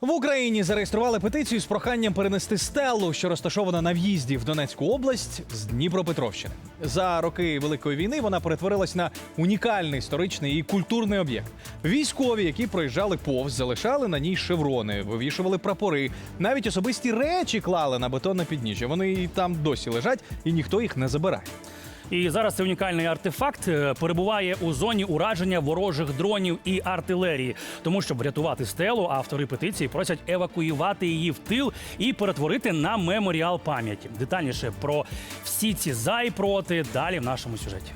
В Україні зареєстрували петицію з проханням перенести стелу, що розташована на в'їзді в Донецьку область з Дніпропетровщини. За роки Великої війни вона перетворилась на унікальний історичний і культурний об'єкт. Військові, які проїжджали повз, залишали на ній шеврони, вивішували прапори, навіть особисті речі клали на бетонне підніжжя. Вони і там досі лежать, і ніхто їх не забирає. І зараз цей унікальний артефакт е, перебуває у зоні ураження ворожих дронів і артилерії. Тому, щоб врятувати стелу, автори петиції просять евакуювати її в тил і перетворити на меморіал пам'яті. Детальніше про всі ці за і проти далі в нашому сюжеті.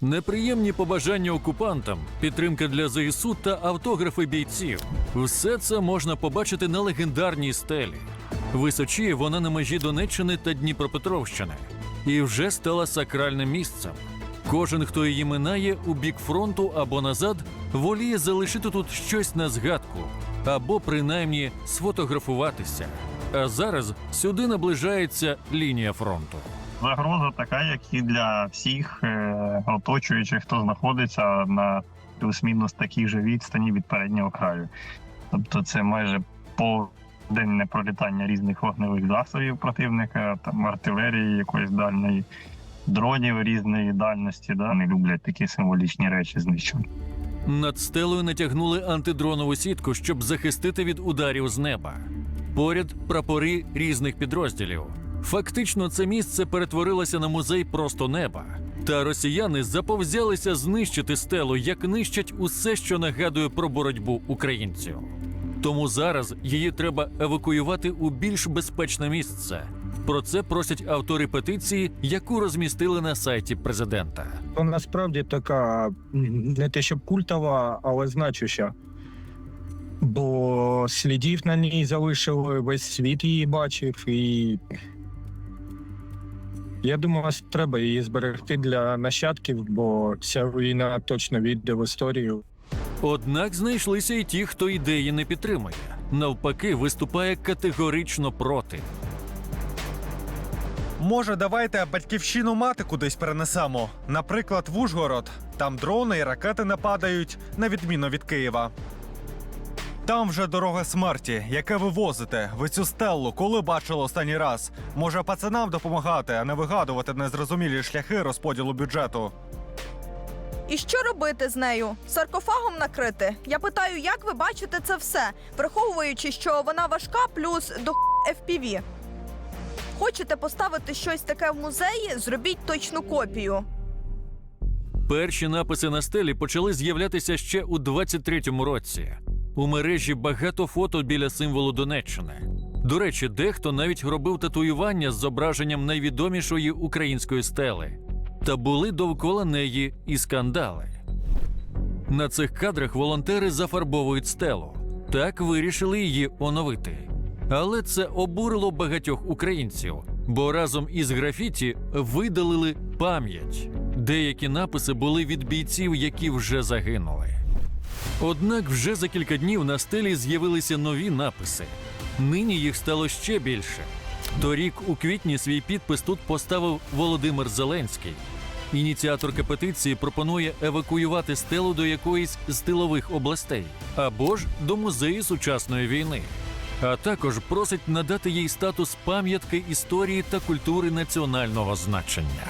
Неприємні побажання окупантам, підтримка для ЗСУ та автографи бійців. Все це можна побачити на легендарній стелі. Височіє вона на межі Донеччини та Дніпропетровщини і вже стала сакральним місцем. Кожен, хто її минає у бік фронту або назад, воліє залишити тут щось на згадку або принаймні сфотографуватися. А зараз сюди наближається лінія фронту. Загроза така, як і для всіх е, оточуючих, хто знаходиться на плюс-мінус такій же відстані від переднього краю. Тобто, це майже повденне пролітання різних вогневих засобів противника, там артилерії якоїсь дальної, дронів різної дальності. Да? Не люблять такі символічні речі знищувати. Над стелею натягнули антидронову сітку, щоб захистити від ударів з неба. Поряд прапори різних підрозділів. Фактично, це місце перетворилося на музей просто неба. Та росіяни заповзялися знищити стелу, як нищать усе, що нагадує про боротьбу українців. Тому зараз її треба евакуювати у більш безпечне місце. Про це просять автори петиції, яку розмістили на сайті президента. То насправді така не те, щоб культова, але значуща. Бо слідів на ній залишили, весь світ її бачив, і я думаю, треба її зберегти для нащадків, бо ця руїна точно війде в історію. Однак знайшлися і ті, хто ідеї не підтримує. Навпаки, виступає категорично проти. Може, давайте батьківщину мати кудись перенесемо. Наприклад, в Ужгород. Там дрони і ракети не падають, на відміну від Києва. Там вже дорога смерті, яке ви возите. Ви цю стелу коли бачили останній раз? Може, пацанам допомагати, а не вигадувати незрозумілі шляхи розподілу бюджету. І що робити з нею? Саркофагом накрити? Я питаю, як ви бачите це все, враховуючи, що вона важка плюс до FPV. Хочете поставити щось таке в музеї? Зробіть точну копію. Перші написи на стелі почали з'являтися ще у 23-му році. У мережі багато фото біля символу Донеччини. До речі, дехто навіть робив татуювання з зображенням найвідомішої української стели. Та були довкола неї і скандали. На цих кадрах волонтери зафарбовують стелу. Так вирішили її оновити. Але це обурило багатьох українців, бо разом із графіті видалили пам'ять. Деякі написи були від бійців, які вже загинули. Однак вже за кілька днів на стелі з'явилися нові написи. Нині їх стало ще більше. Торік у квітні свій підпис тут поставив Володимир Зеленський. Ініціаторка петиції пропонує евакуювати стелу до якоїсь з тилових областей або ж до музею сучасної війни. А також просить надати їй статус пам'ятки історії та культури національного значення.